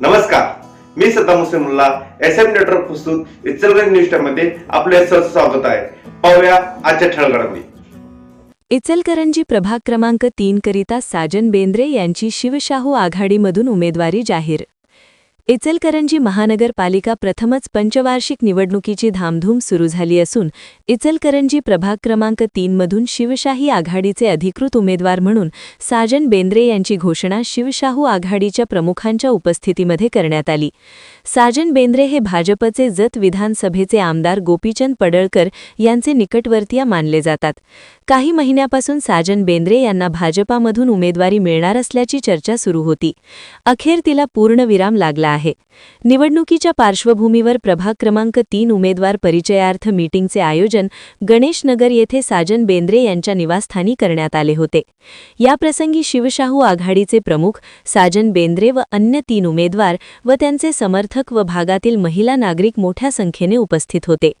नमस्कार. मी Saddam Husen S M network प्रस्तुत इचलगंज न्यूजमध्ये आपले सहर्ष स्वागत आहे. पाहूया आजच्या ठळगडामध्ये इचलकरंजी प्रभाग क्रमांक तीन करिता साजन बेंद्रे यांची शिवशाहू आघाडीमधून उमेदवारी जाहीर. इचलकरंजी महानगरपालिका प्रथमच पंचवार्षिक निवडणुकीची धामधूम सुरू झाली असून इचलकरंजी प्रभाग क्रमांक तीनमधून शिवशाही आघाडीचे अधिकृत उमेदवार म्हणून साजन बेंद्रे यांची घोषणा शिवशाहू आघाडीच्या प्रमुखांच्या उपस्थितीमध्ये करण्यात आली. साजन बेंद्रे हे भाजपचे जत विधानसभेचे आमदार गोपीचंद पडळकर यांचे निकटवर्तीय मानले जातात. काही महिन्यापासून साजन बेंद्रे यांना भाजपामधून उमेदवारी मिळणार असल्याची चर्चा सुरू होती. अखेर तिला पूर्णविराम लागला आहे. निवडणुकीच्या पार्श्वभूमीवर प्रभाग क्रमांक तीन उमेदवार परिचयार्थ मीटिंगचे आयोजन गणेशनगर येथे साजन बेंद्रे यांच्या निवासस्थानी करण्यात आले होते. याप्रसंगी शिवशाहू आघाडीचे प्रमुख साजन बेंद्रे व अन्य तीन उमेदवार व त्यांचे समर्थक व भागातील महिला नागरिक मोठ्या संख्येने उपस्थित होते.